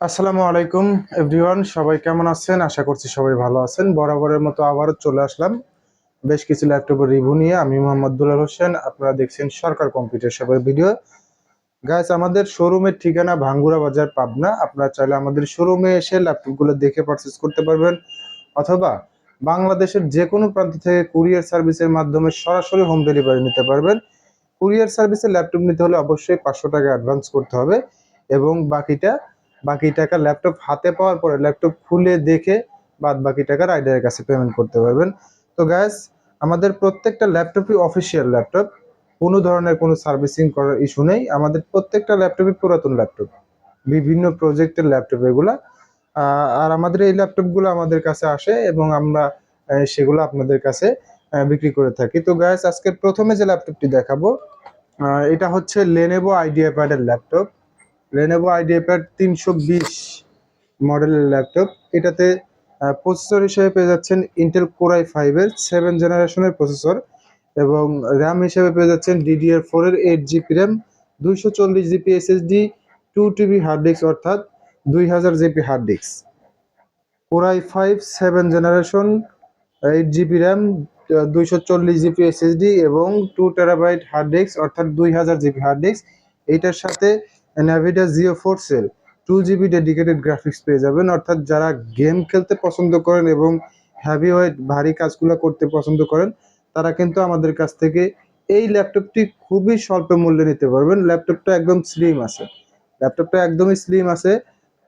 আসসালামু আলাইকুম, এভরিওয়ান, সবাই কেমন আছেন? আশা করছি সবাই ভালো আছেন। বরাবরের মতো আবারও চলে আসলাম। বেশ কিছু ল্যাপটপের রিভিউ নিয়ে আমি মোহাম্মদ দুলাল হোসেন, আপনারা দেখছেন সরকার কম্পিউটার শপের ভিডিও গাইস আমাদের শোরুমের ঠিকানা ভাঙ্গুরা বাজার, পাবনা। আপনারা চাইলে আমাদের শোরুমে এসে ল্যাপটপগুলো দেখে পারচেস করতে পারবেন। অথবা বাংলাদেশের যে কোনো প্রান্ত থেকে কুরিয়ার সার্ভিসের মাধ্যমে সরাসরি হোম ডেলিভারি নিতে পারবেন। কুরিয়ার সার্ভিসে ল্যাপটপ নিতে হলে অবশ্যই পাঁচশো টাকা অ্যাডভান্স করতে হবে এবং বাকিটা বাকি টাকা ল্যাপটপ হাতে পাওয়ার পরে ল্যাপটপ খুলে দেখে বাদ বাকি টাকা রাইডারের কাছে পেমেন্ট করতে পারবেন। তো গ্যাস আমাদের প্রত্যেকটা ল্যাপটপই অফিসিয়াল ল্যাপটপ কোনো ধরনের কোনো সার্ভিসিং করার ইস্যু নেই। আমাদের প্রত্যেকটা ল্যাপটপই পুরাতন ল্যাপটপ বিভিন্ন প্রজেক্টের ল্যাপটপ এগুলা। আর আমাদের এই ল্যাপটপগুলো আমাদের কাছে আসে এবং আমরা সেগুলো আপনাদের কাছে বিক্রি করে থাকি। তো গ্যাস আজকে প্রথমে যে ল্যাপটপটি দেখাবো এটা হচ্ছে লেনেভো আইডিয়া প্যাডের ল্যাপটপ লেনোভো আইডিয়া প্যাড তিনশো বিশ মডেলের ল্যাপটপ এটাতে প্রসেসর হিসেবে পেয়ে যাচ্ছেন ইন্টেল কোরাই ফাইভের সেভেন জেনারেশনের প্রসেসর এবং র্যাম হিসেবে পেয়ে যাচ্ছেন ডিডিআর ফোরের এইট জিবি র্যাম দুইশো চল্লিশ GB SSD two TB hard disk অর্থাৎ দুই হাজার GB hard disk core i five seven generation eight GB RAM দুইশো চল্লিশ জিবি এসএসডি এবং টু টেরাবাইট হার্ড ডিস্ক অর্থাৎ দুই হাজার জিবি হার্ড ডিস্ক এইটার সাথে ন্যাভিডা জিও ফোর্সের টু জিবি ডেডিকেটেড গ্রাফিক্স পেয়ে যাবেন। অর্থাৎ যারা গেম খেলতে পছন্দ করেন এবং হ্যাভি ওয়েট ভারী কাজগুলো করতে পছন্দ করেন, তারা কিন্তু আমাদের কাছ থেকে এই ল্যাপটপটি খুবই স্বল্প মূল্যে নিতে পারবেন। ল্যাপটপটা একদম স্লিম আছে। ল্যাপটপটা একদমই স্লিম আছে।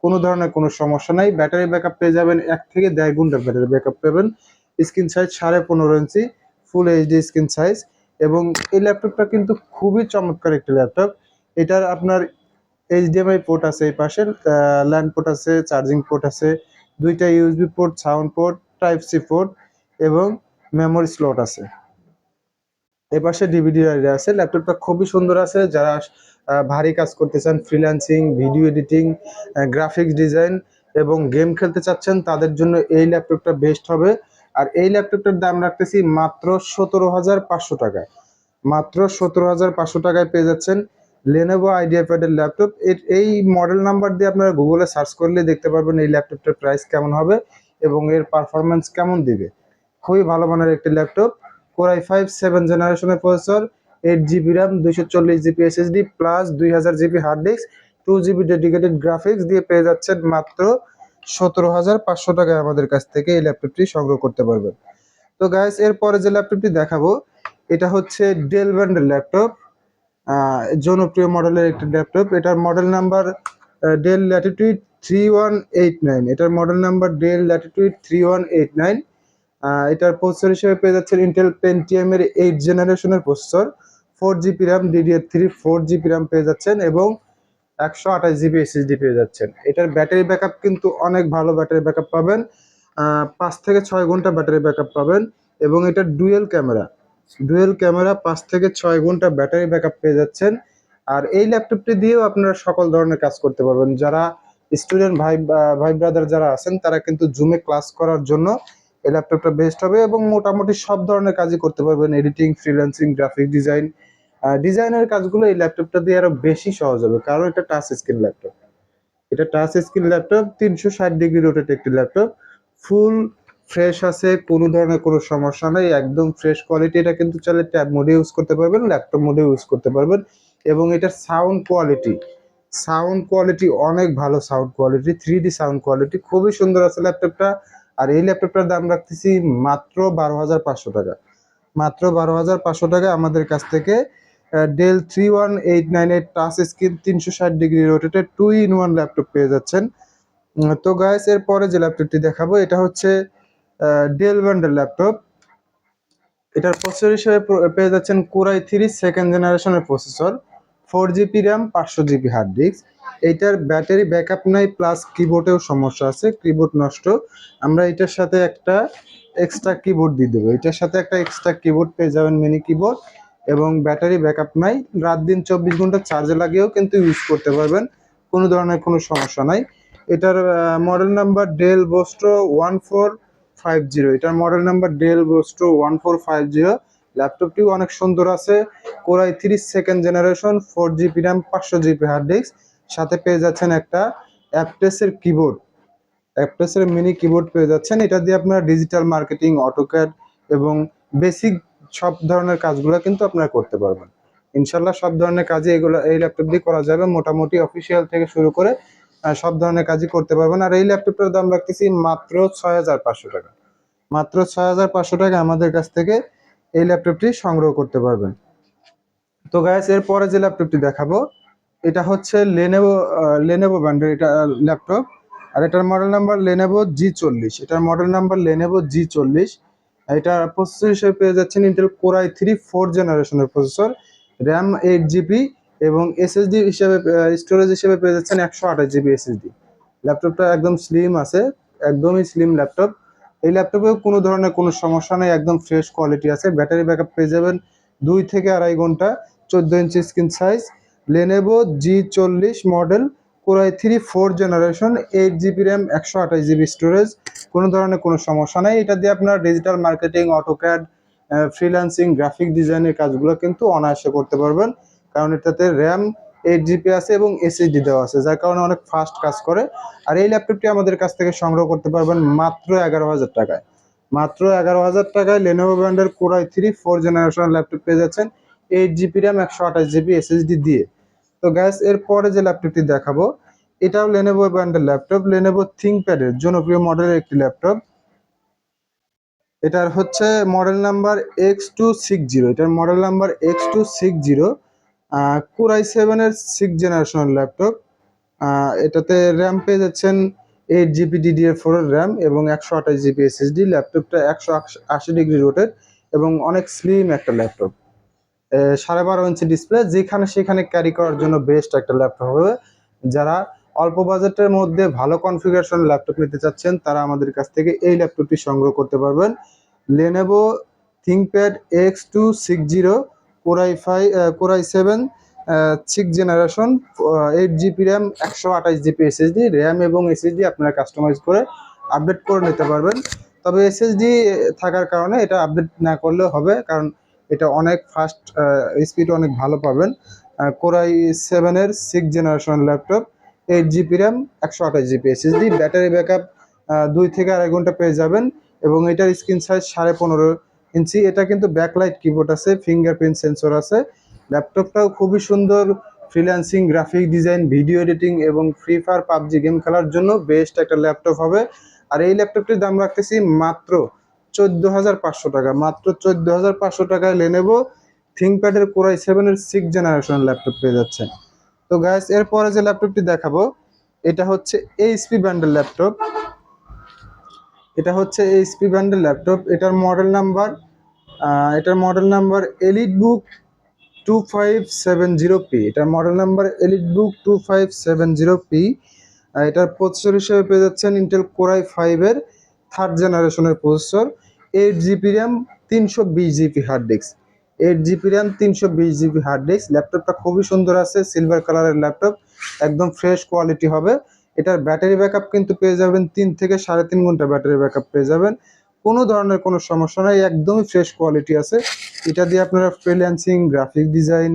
কোনো ধরনের কোনো সমস্যা নাই। ব্যাটারি ব্যাকআপ পেয়ে যাবেন। এক থেকে দেড় ঘণ্টার ব্যাটারি ব্যাকআপ পাবেন। স্ক্রিন সাইজ সাড়ে পনেরো inch full HD screen size এবং এই ল্যাপটপটা কিন্তু খুবই চমৎকার একটি ল্যাপটপ এটার আপনার এইচডিএমআই পোর্ট আছে এই পাশে ল্যান্ড পোর্ট আছে চার্জিং পোর্ট আছে, দুইটা USB port sound port type C port এবং মেমোরি স্লট আছে। এই পাশে ডিভিডি রাইডার আছে ল্যাপটপটা খুবই সুন্দর আছে, যারা ভারী কাজ করতে চান freelancing video editing graphics design এবং গেম খেলতে চাচ্ছেন, তাদের জন্য এই ল্যাপটপটা বেস্ট হবে। আর এই ল্যাপটপটার দাম রাখতেছি মাত্র সতেরো হাজার পাঁচশো টাকা। মাত্র সতেরো হাজার পাঁচশো টাকায় পেয়ে যাচ্ছেন লেনোভো আইডিয়া প্যাডের ল্যাপটপ এই মডেল নাম্বার দিয়ে আপনারা গুগলে সার্চ করলে দেখতে পারবেন এই ল্যাপটপটার প্রাইস কেমন হবে এবং এর পারফরমেন্স কেমন দিবে। খুবই ভালো মানের একটি laptop core i five seven জেনারেশনের প্রসেসর এইট জিবি র্যাম দুইশো চল্লিশ জিবি এসএসডি প্লাস দুই হাজার GB hard disk two GB dedicated graphics দিয়ে পেয়ে যাচ্ছেন মাত্র সতেরো হাজার পাঁচশো টাকায় আমাদের কাছ থেকে এই ল্যাপটপটি সংগ্রহ করতে পারবেন। তো গাইস এরপরে যে ল্যাপটপটি দেখাবো, এটা হচ্ছে ডেল ব্র্যান্ডের ল্যাপটপ জনপ্রিয় মডেলের একটি ল্যাপটপ। এটার model number Dell Latitude three one eight nine এটার model number Dell Latitude three one eight nine এটার প্রসেসর হিসেবে পেয়ে যাচ্ছেন ইন্টেল পেন্টিএম এর এইট জেনারেশনের processor four GB RAM DDR three four GB RAM পেয়ে যাচ্ছেন এবং একশো আঠাশ জিবি এসএসডি পেয়ে যাচ্ছেন। এটার ব্যাটারি ব্যাকআপ কিন্তু অনেক ভালো ব্যাটারি ব্যাকআপ পাবেন। পাঁচ থেকে ছয় ঘণ্টা ব্যাটারি ব্যাকআপ পাবেন এবং এটার ডুয়েল ক্যামেরা ডুয়েল ক্যামেরা পাঁচ থেকে ছয় ঘণ্টা ব্যাটারি ব্যাকআপ পেয়ে যাচ্ছেন। আর এই ল্যাপটপটি দিয়েও আপনারা সকল ধরনের কাজ করতে পারবেন। যারা স্টুডেন্ট ভাই ভাই ব্রাদার যারা আছেন, তারা কিন্তু জুমে ক্লাস করার জন্য এই ল্যাপটপটা বেস্ট হবে এবং মোটামুটি সব ধরনের কাজই করতে পারবেন। এডিটিং ফ্রিল্যান্সিং গ্রাফিক ডিজাইন ডিজাইনের কাজগুলো এই ল্যাপটপটা দিয়ে আরও বেশি সহজ হবে। কারণ এটা টাচ স্ক্রিন ল্যাপটপ। এটা টাচ স্ক্রিন ল্যাপটপ, তিনশো ষাট ডিগ্রি রোটেট একটি ল্যাপটপ ফুল ফ্রেশ আছে, কোনো ধরনের কোনো সমস্যা নেই। একদম ফ্রেশ কোয়ালিটি এটা কিন্তু চাইলে ট্যাব মোডে ইউজ করতে পারবেন ল্যাপটপ মোডে ইউজ করতে পারবেন এবং এটার সাউন্ড কোয়ালিটি সাউন্ড কোয়ালিটি অনেক ভালো sound quality three D sound quality খুবই সুন্দর আছে ল্যাপটপটা আর এই ল্যাপটপটার দাম রাখতেছি মাত্র বারো হাজার পাঁচশো টাকা। মাত্র বারো হাজার পাঁচশো টাকা আমাদের কাছ থেকে। Dell three one eight nine eight touch screen তিনশো ষাট degree rotated two in one laptop পেয়ে যাচ্ছেন। তো গাইস এরপরে যে ল্যাপটপটি দেখাবো, এটা হচ্ছে ডেল ব্র্যান্ডের ল্যাপটপ এটার প্রসেসর হিসেবে পেয়ে যাচ্ছেন কোরাই থ্রি সেকেন্ড জেনারেশনের প্রসেসর ফোর জিবি র্যাম পাঁচশো জিবি হার্ড ডিস্ক এইটার ব্যাটারি ব্যাকআপ নাই প্লাস কিবোর্ডেও সমস্যা আছে কিবোর্ড নষ্ট। আমরা এটার সাথে একটা এক্সট্রা কিবোর্ড দিয়ে দেবো। এটার সাথে একটা এক্সট্রা কিবোর্ড পেয়ে যাবেন মিনি কিবোর্ড এবং ব্যাটারি ব্যাকআপ নাই। রাত দিন চব্বিশ ঘণ্টা চার্জে লাগিয়েও কিন্তু ইউজ করতে পারবেন, কোনো ধরনের কোনো সমস্যা নাই। এটার model number Dell Vostro one four five zero এটার model number Dell Vostro one four five zero ল্যাপটপটিও অনেক সুন্দর আছে। Core i three second generation four GB RAM পাঁচশো জিবি হার্ড ডিস্ক সাথে পেয়ে যাচ্ছেন একটা অ্যাপটেসের কিবোর্ড অ্যাপটেসের মিনি কিবোর্ড পেয়ে যাচ্ছেন। এটা দিয়ে আপনারা ডিজিটাল মার্কেটিং অটোক্যাড এবং বেসিক সব ধরনের কাজগুলো কিন্তু আপনারা করতে পারবেন। ইনশাল্লাহ সব ধরনের কাজই এগুলো, এই ল্যাপটপ দিয়ে করা যাবে। মোটামুটি অফিসিয়াল থেকে শুরু করে সব ধরনের কাজই করতে পারবেন। আর এই ল্যাপটপটার দাম রাখতেছি মাত্র ছয় হাজার পাঁচশো টাকা। মাত্র ছয় হাজার পাঁচশো টাকা আমাদের কাছ থেকে এই ল্যাপটপটি সংগ্রহ করতে পারবেন। তো গ্যাস এরপরে যে ল্যাপটপটি দেখাবো, এটা হচ্ছে লেনেভো লেনেভো ব্র্যান্ডের এটা ল্যাপটপ। আর এটার মডেল নাম্বার লেনেভো জি চল্লিশ। এটার মডেল নাম্বার লেনেভো জি চল্লিশ। এটা প্রসেসর হিসেবে পেয়ে যাচ্ছেন Intel core i three four জেনারেশনের প্রসেসর র্যাম এইট জিবি এবং এসএসডি হিসেবে স্টোরেজ হিসেবে পেয়ে যাচ্ছেন একশো আঠাশ জিবি এসএসডি ল্যাপটপটা একদম স্লিম আছে, একদমই স্লিম ল্যাপটপ এই ল্যাপটপেও কোনো ধরনের কোনো সমস্যা নেই, একদম ফ্রেশ কোয়ালিটি আছে। ব্যাটারি ব্যাকআপ পেয়ে যাবেন দুই থেকে আড়াই ঘণ্টা, চোদ্দ inch screen size Lenovo G চল্লিশ model core i three four generation eight GB RAM একশো আঠাশ জিবি স্টোরেজ কোনো ধরনের কোনো সমস্যা নেই। এটা দিয়ে আপনার digital marketing AutoCAD freelancing graphic ডিজাইনের কাজগুলো কিন্তু অনায়াসে করতে পারবেন। কারণ এটাতে র্যাম এইট জিবি আছে এবং এসএসডি দেওয়া আছে, যার কারণে অনেক ফাস্ট কাজ করে। আর এই ল্যাপটপটি আমাদের কাছ থেকে সংগ্রহ করতে পারবেন মাত্র এগারো হাজার টাকায়। মাত্র এগারো হাজার টাকায় লেনোভো ব্র্যান্ডের core i three four generation laptop পেয়ে যাচ্ছেন এইট জিবি র্যাম একশো আঠাশ জিবি এসএসডি দিয়ে। তো গ্যাস এরপরে যে ল্যাপটপটি দেখাবো, এটাও লেনোভো ব্র্যান্ডের ল্যাপটপ লেনোভো থিংকপ্যাডের জনপ্রিয় মডেলের একটি ল্যাপটপ এটার হচ্ছে model number X two six zero এটার model number X two six zero core i সেভেনের সিক্স জেনারেশনের ল্যাপটপ এটাতে র্যাম পেয়ে যাচ্ছেন eight GB DDR four RAM এবং একশো আঠাশ জিবি এসএসডি ল্যাপটপটা একশো আশি ডিগ্রি রোটেড এবং অনেক স্লিম একটা ল্যাপটপ সাড়ে বারো ইঞ্চি ডিসপ্লে যেখানে সেখানে ক্যারি করার জন্য বেস্ট একটা ল্যাপটপ হবে। যারা অল্প বাজেটের মধ্যে ভালো কনফিগারেশন ল্যাপটপ নিতে চাচ্ছেন, তারা আমাদের কাছ থেকে এই ল্যাপটপটি সংগ্রহ করতে পারবেন। Lenovo ThinkPad X two six zero core i five core i seven six generation eight GB RAM একশো আঠাশ জিবি এসএসডি র্যাম এবং এসএসডি আপনারা কাস্টমাইজ করে আপডেট করে নিতে পারবেন। তবে এসএসডি থাকার কারণে এটা আপডেট না করলেও হবে, কারণ এটা অনেক ফাস্ট স্পিড অনেক ভালো পাবেন। কোরাই সেভেনের six generation laptop eight GB RAM একশো আঠাশ জিবি এসএসডি ব্যাটারি ব্যাকআপ দুই থেকে আড়াই ঘণ্টা পেয়ে যাবেন এবং এটার স্ক্রিন সাইজ সাড়ে পনেরো ইঞ্চি, এটা কিন্তু ব্যাকলাইট কিবোর্ড আছে ফিঙ্গারপ্রিন্ট সেন্সর আছে। ল্যাপটপটাও খুবই সুন্দর freelancing graphic design video editing এবং ফ্রি ফায়ার পাবজি গেম খেলার জন্য বেস্ট একটা ল্যাপটপ হবে। আর এই ল্যাপটপটির দাম রাখতেছি মাত্র চোদ্দ হাজার পাঁচশো টাকা, মাত্র চোদ্দ হাজার পাঁচশো টাকায় লেনেভো থিংকপ্যাডের কোরাই সেভেনের সিক্স জেনারেশন ল্যাপটপ পেয়ে যাচ্ছেন তো গ্যাস এরপরে যে ল্যাপটপটি দেখাবো, এটা হচ্ছে এইচপি ব্র্যান্ডের ল্যাপটপ এটা হচ্ছে এইচপি ব্র্যান্ডের ল্যাপটপ এটার মডেল নাম্বার এটার model number elite book two five seven zero P এটার model number elite book two five seven zero P এটার প্রসেসর হিসেবে পেয়ে যাচ্ছেন ইন্টেল কোরাই ফাইভের থার্ড জেনারেশনের প্রসেসর এইট জিবি র্যাম তিনশো বিশ GB hard disk eight GB RAM তিনশো বিশ জিবি হার্ড ডিস্ক ল্যাপটপটা খুবই সুন্দর আছে সিলভার কালারের ল্যাপটপ একদম ফ্রেশ কোয়ালিটি হবে। এটার ব্যাটারি ব্যাকআপ কিন্তু পেয়ে যাবেন তিন থেকে সাড়ে তিন ঘণ্টা ব্যাটারি ব্যাকআপ পেয়ে যাবেন। কোনো ধরনের কোনো সমস্যা নাই, একদমই ফ্রেশ কোয়ালিটি আছে। এটা দিয়ে আপনারা freelancing graphic design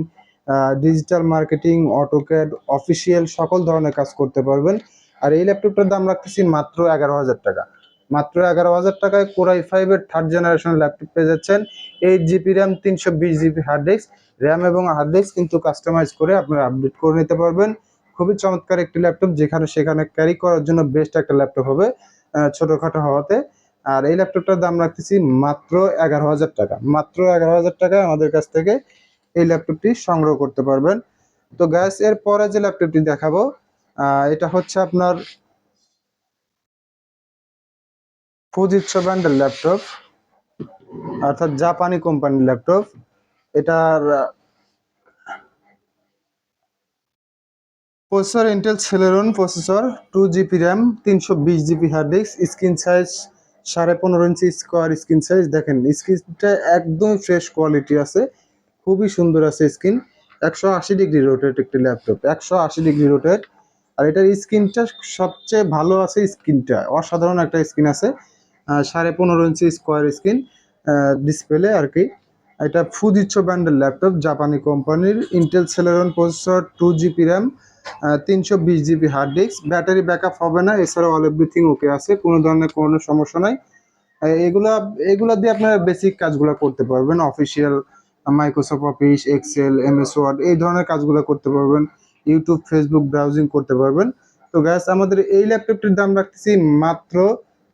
digital marketing AutoCAD official সকল ধরনের কাজ করতে পারবেন। আর এই ল্যাপটপটার দাম রাখতেছি মাত্র এগারো হাজার টাকা। মাত্র এগারো হাজার টাকায় কোরাই ফাইভের থার্ড জেনারেশন ল্যাপটপ পেয়ে যাচ্ছেন। এইট জিবি র্যাম তিনশো বিশ জিবি হার্ড ডিস্ক র্যাম এবং হার্ড ডিস্ক কিন্তু কাস্টমাইজ করে আপনারা আপডেট করে নিতে পারবেন। খুবই চমৎকার একটি ল্যাপটপ যেখানে সেখানে ক্যারি করার জন্য বেস্ট একটা ল্যাপটপ হবে ছোটখাটো হওয়াতে। আর এই ল্যাপটপটার দাম রাখতেছি মাত্র এগারো হাজার টাকা। মাত্র এগারো হাজার টাকায় আমাদের কাছ থেকে এই ল্যাপটপটি সংগ্রহ করতে পারবেন। তো গ্যাস এর পরে যে ল্যাপটপটি দেখাবো এটা হচ্ছে আপনার ফুজিৎসো ব্র্যান্ডের ল্যাপটপ অর্থাৎ জাপানি কোম্পানির ল্যাপটপ এটার processor Intel Celeron processor two GB RAM তিনশো বিশ GB hard disk screen size সাড়ে পনেরো ইঞ্চি স্কোয়ার স্ক্রিন সাইজ দেখেন স্ক্রিনটা একদম ফ্রেশ কোয়ালিটি আছে, খুবই সুন্দর আছে স্ক্রিন একশো আশি ডিগ্রি রোটেট একটি ল্যাপটপ একশো আশি ডিগ্রি রোটেট আর এটার স্ক্রিনটা সবচেয়ে ভালো আছে স্ক্রিনটা অসাধারণ একটা স্ক্রিন আছে সাড়ে পনেরো ইঞ্চি স্কোয়ার স্ক্রিন ডিসপ্লে আর কি। এটা ফুজিচ্ছো ব্র্যান্ডের ল্যাপটপ জাপানি কোম্পানির Intel Celeron processor two GB RAM তিনশো বিশ GB hard disk battery backup হবে না, এছাড়াও অল এভরিথিং ওকে আছে, কোনো ধরনের কোনো সমস্যা নাই। এগুলা এগুলা দিয়ে আপনারা বেসিক কাজগুলো করতে পারবেন। Official Microsoft Office Excel MS Word এই ধরনের কাজগুলো করতে পারবেন। ইউটিউব ফেসবুক ব্রাউজিং করতে পারবেন। তো গ্যাস আমাদের এই ল্যাপটপটির দাম রাখতেছি মাত্র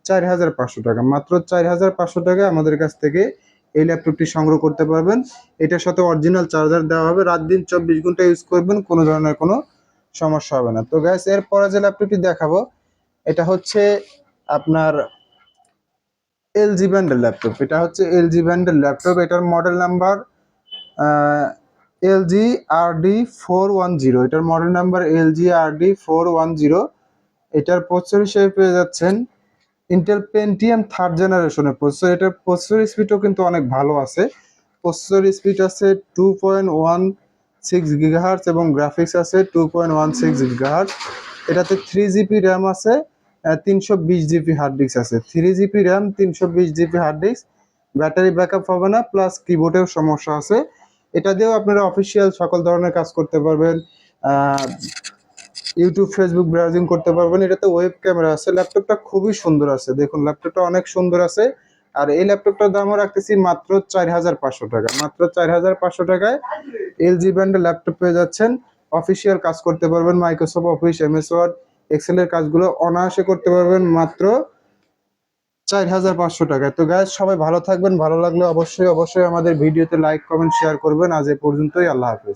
চার হাজার পাঁচশো টাকা। মাত্র চার হাজার পাঁচশো টাকা আমাদের কাছ থেকে এই ল্যাপটপটি সংগ্রহ করতে পারবেন। এটার সাথে অরিজিনাল চার্জার দেওয়া হবে। রাত দিন চব্বিশ ঘণ্টা ইউজ করবেন, কোনো ধরনের কোনো সমস্যা হবে না। তো গ্যাস এরপরে যে ল্যাপটপটি দেখাবো, এটা হচ্ছে আপনার এলজি ব্র্যান্ডের ল্যাপটপ এটা হচ্ছে এলজি ব্র্যান্ডের ল্যাপটপ এটার model number LG R D four one zero. এটার model number LG R D four one zero. এটার প্রসেসর হিসেবে পেয়ে যাচ্ছেন ইন্টেল পেন্টিএম থার্ড জেনারেশনের প্রসেসর এটার প্রসেসর স্পিডও কিন্তু অনেক ভালো আছে। প্রসেসর স্পিড আছে two point one six gigahertz এবং গ্রাফিক্স আছে two point one six gigahertz এটাতে থ্রি জিবি র্যাম আছে তিনশো বিশ জিবি হার্ড ডিস্ক আছে। থ্রি জিবি র্যাম তিনশো বিশ GB hard disk battery backup হবে না প্লাস কিবোর্ডেও সমস্যা আছে। এটা দিয়েও আপনারা অফিসিয়াল সকল ধরনের কাজ করতে পারবেন ইউটিউব ফেসবুক ব্রাউজিং করতে পারবেন। এটাতে ওয়েব ক্যামেরা আছে ল্যাপটপটা খুবই সুন্দর আছে। দেখুন ল্যাপটপটা অনেক সুন্দর আছে। আর এই ল্যাপটপটার দামও রাখতেছি মাত্র চার হাজার পাঁচশো টাকা। মাত্র চার হাজার পাঁচশো টাকায় এলজি ব্র্যান্ডের ল্যাপটপ পেয়ে যাচ্ছেন। অফিসিয়াল কাজ করতে পারবেন মাইক্রোসফট অফিস এমএস ওয়ার্ড এক্সেলের কাজগুলো অনায়াসে করতে পারবেন মাত্র চার হাজার পাঁচশো টাকায়। তো গ্যাস সবাই ভালো থাকবেন, ভালো লাগলে অবশ্যই অবশ্যই আমাদের ভিডিওতে লাইক কমেন্ট শেয়ার করবেন। আজ এ পর্যন্তই, আল্লাহ হাফেজ।